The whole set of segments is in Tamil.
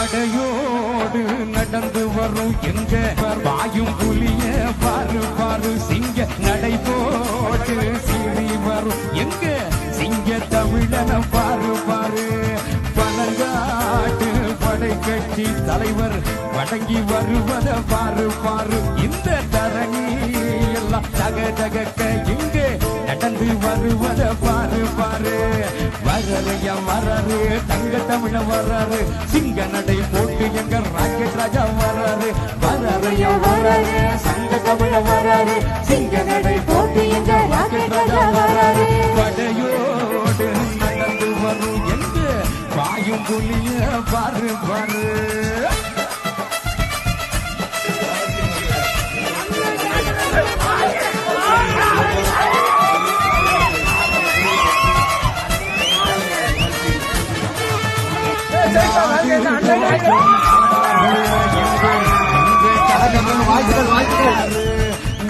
படையோடு நடந்து வரும் எங்க வாயும் புலிய பாரு பாரு சிங்க நடை போட்டு சிறி வரும் எங்க சிங்க தமிழன பாரு பாரு. பழங்காட்டு படை கட்சி தலைவர் வடங்கி வருவத பாரு பாரு. இந்த தரணி எல்லாம் தக தகக்க இங்கே நடந்து வருவத பாரு பாரு. வரறையா வர்றாரு தங்க தமிழ வர்றாரு சிங்க நடை போட்டு எங்க ராக்கெட் ராஜா வர்றாரு. வரறையா வர்றாரு சங்க தமிழ வர்றாரு சிங்க நடை போட்டு எங்க ராக்கெட் ராஜா வர்றாரு. படையோடு நடந்து வரும் எங்க பாயும் புலிய பாரு பாரு.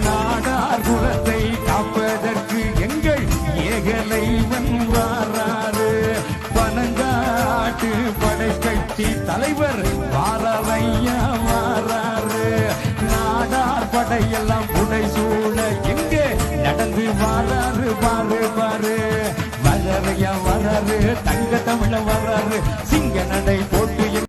நாடார் குலத்தை காப்பதற்கு எங்கள் ஏகலை வராறு பனங்காட்டு படை கட்சி தலைவர் வாரவையா வாராறு நாடார் படையெல்லாம் புடை சூழ எங்கே நடந்து வாராறு பாரு பாரு வளரையா வராரு தங்க தமிழ வராரு சிங்க நடை போட்டு